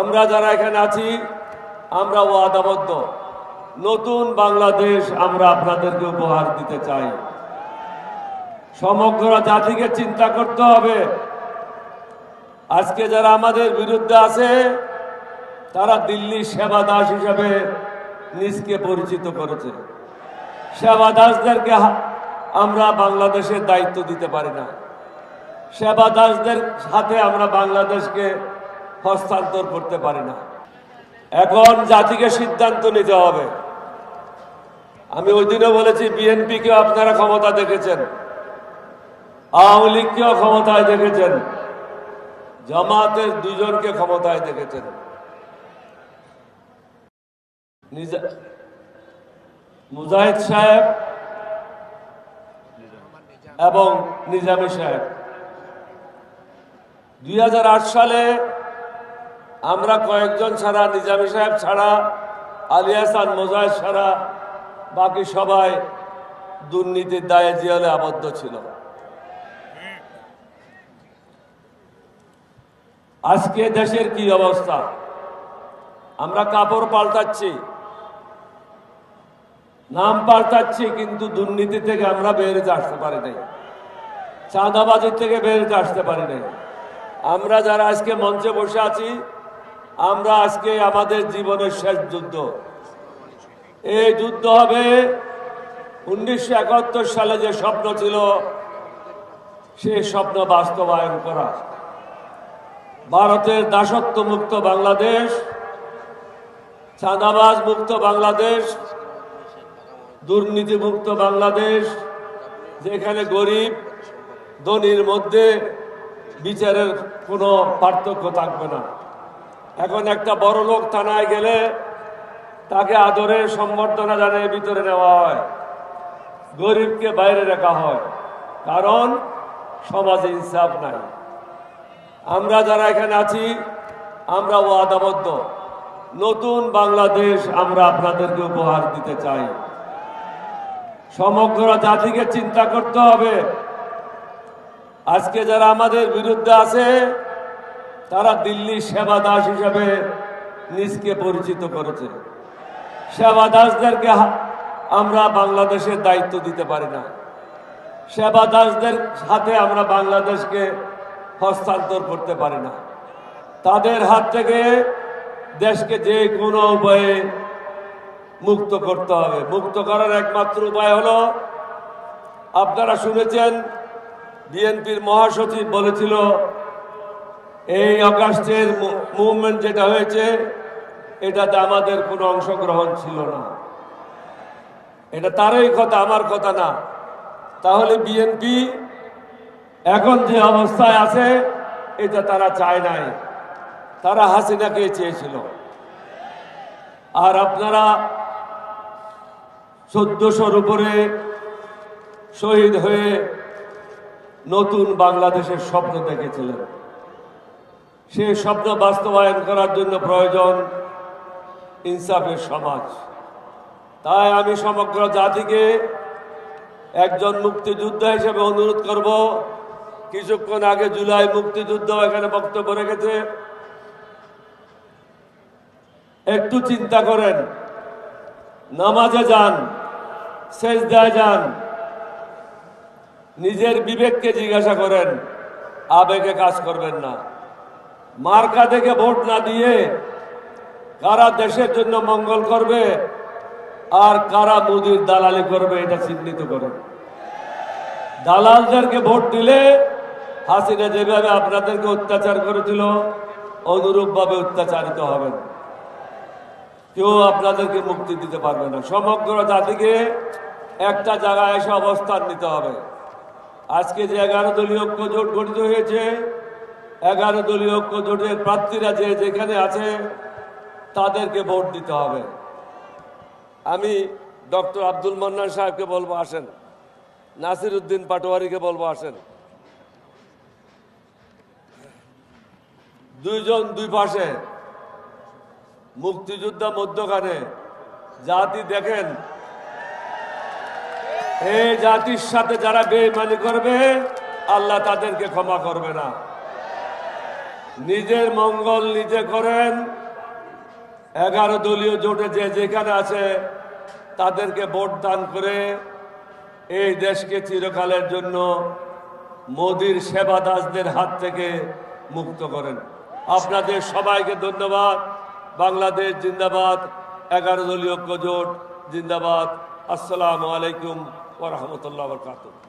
আমরা যারা এখানে আছি, আমরা ওয়াদাবদ্ধ। নতুন বাংলাদেশ আমরা আপনাদেরকে উপহার দিতে চাই। সমগ্র জাতিকে চিন্তা করতে হবে। আজকে যারা আমাদের বিরুদ্ধে আছে, তারা দিল্লি সেবা দাস হিসাবে নিজকে পরিচিত করেছে। সেবা দাসদেরকে আমরা বাংলাদেশের দায়িত্ব দিতে পারি না। সেবা দাসদের সাথে আমরা বাংলাদেশকে হস্তান্তর করতে পারি না। এখন জাতিকে সিদ্ধান্ত নিতে হবে। আমি ওই দিনও বলেছি বিএনপিকে আপনারা ক্ষমতা দেখেছেন। আওয়ামী লীগকেও ক্ষমতায় দেখেছেন। জামাতের দুজনকে ক্ষমতায় দেখেছেন। মুজাহিদ সাহেব এবং নিজামী সাহেব। দুই হাজার আট সালে আমরা কয়েকজন ছাড়া, নিজামী সাহেব ছাড়া আলিয়াসান মোজাহিদ ছাড়া, বাকি সবাই দুর্নীতির দায়ে জিয়ালে আবদ্ধ ছিল। আজকে দেশের কি অবস্থা? আমরা কাপড় পাল্টাচ্ছি, নাম পাল্টাচ্ছি, কিন্তু দুর্নীতি থেকে আমরা বেরোতে আসতে পারি নাই। চাঁদাবাজির থেকে বেরোতে আসতে পারি নাই। আমরা যারা আজকে মঞ্চে বসে আছি আমরা আজকে আমাদের জীবনের শেষ যুদ্ধ। এই যুদ্ধ হবে উনিশশো একাত্তর সালে যে স্বপ্ন ছিল সে স্বপ্ন বাস্তবায়ন করা। ভারতের দাসত্ব মুক্ত বাংলাদেশ চাঁদাবাজ মুক্ত বাংলাদেশ দুর্নীতি মুক্ত বাংলাদেশ, যেখানে গরিব, ধনির মধ্যে বিচারের কোনো পার্থক্য থাকবে না। এখন একটা বড় লোক থানায় গেলে তাকে আদরে সম্বর্ধনা জানিয়ে ভিতরে নেওয়া হয়। গরিবকে বাইরে রাখা হয়। কারণ সমাজে ইনসাফ নাই। আমরা যারা এখানে আছি, আমরা ওয়াদাবদ্ধ। নতুন বাংলাদেশ আমরা আপনাদেরকে উপহার দিতে চাই। সমগ্র জাতিকে চিন্তা করতে হবে। আজকে যারা আমাদের বিরুদ্ধে আছে তারা দিল্লি সেবা দাস হিসাবে নিজকে পরিচিত করেছে। সেবা দাসদেরকে আমরা বাংলাদেশের দায়িত্ব দিতে পারি না। সেবা দাসদের সাথে আমরা বাংলাদেশকে হস্তান্তর করতে পারি না। তাদের হাত থেকে দেশকে যে কোনো উপায়ে মুক্ত করতে হবে। মুক্ত করার একমাত্র উপায় হলো, আপনারা শুনেছেন, বিএনপির মহাসচিব বলেছিল এই অগাস্টের মুভমেন্ট যেটা হয়েছে, এটাতে আমাদের কোনো অংশগ্রহণ ছিল না। এটা তারই কথা, আমার কথা না। তাহলে বিএনপি এখন যে অবস্থায় আছে, এটা তারা চায় নাই। তারা হাসিনাকে চেয়েছিল। আর আপনারা চোদ্দশোর উপরে শহীদ হয়ে নতুন বাংলাদেশের স্বপ্ন দেখেছিলেন। সেই স্বপ্ন বাস্তবায়ন করার জন্য প্রয়োজন ইনসাফের সমাজ। তাই আমি সমগ্র জাতিকে একজন মুক্তিযোদ্ধা হিসেবে অনুরোধ করব, কিছুক্ষণ আগে জুলাই মুক্তিযুদ্ধ এখানে বক্তব্য রেখেছে। একটু চিন্তা করেন, নামাজে যান শেষ দেয় যান, নিজের বিবেককে জিজ্ঞাসা করেন, আবেগে কাজ করবেন না। মার্কা থেকে ভোট না দিয়ে কারা দেশের জন্য মঙ্গল করবে আর কারা মোদির দালালি করবে, এটা চিহ্নিত করেন। দালালদেরকে ভোট দিলে হাসিনা যেভাবে আপনাদেরকে অত্যাচার করেছিল, অনুরূপভাবে অত্যাচারিত হবেন। কেউ আপনাদেরকে মুক্তি দিতে পারবে না। সমগ্র জাতিকে একটা জায়গায় এসে অবস্থান নিতে হবে। আজকে যে এগারো দলীয় ঐক্য জোট গঠিত হয়েছে এগারো দলীয় ঐক্য জোটের প্রার্থীরা যে যেখানে আছে, তাদেরকে ভোট দিতে হবে। আমি ডক্টর আব্দুল মান্নান সাহেবকে বলব, আসেন। নাসির উদ্দিন পাটোয়ারিকে বলব, আসেন। দুইজন দুই পাশে, মুক্তিযোদ্ধা মধ্যখানে, জাতি দেখেন। এই জাতির সাথে যারা বেইমানি করবে, আল্লাহ তাদেরকে ক্ষমা করবে না। নিজের মঙ্গল নিজে করেন। এগারো দলীয় জোটে যে যেখানে আছে, তাদেরকে ভোট দান করে এই দেশকে চিরকালের জন্য মোদির সেবা দাসদের হাত থেকে মুক্ত করেন। আপনাদের সবাইকে ধন্যবাদ। বাংলাদেশ জিন্দাবাদ, এগারো দলীয় জোট জিন্দাবাদ। আসসালামু আলাইকুম ওরহমতুল্লাহ বরকাতুহ।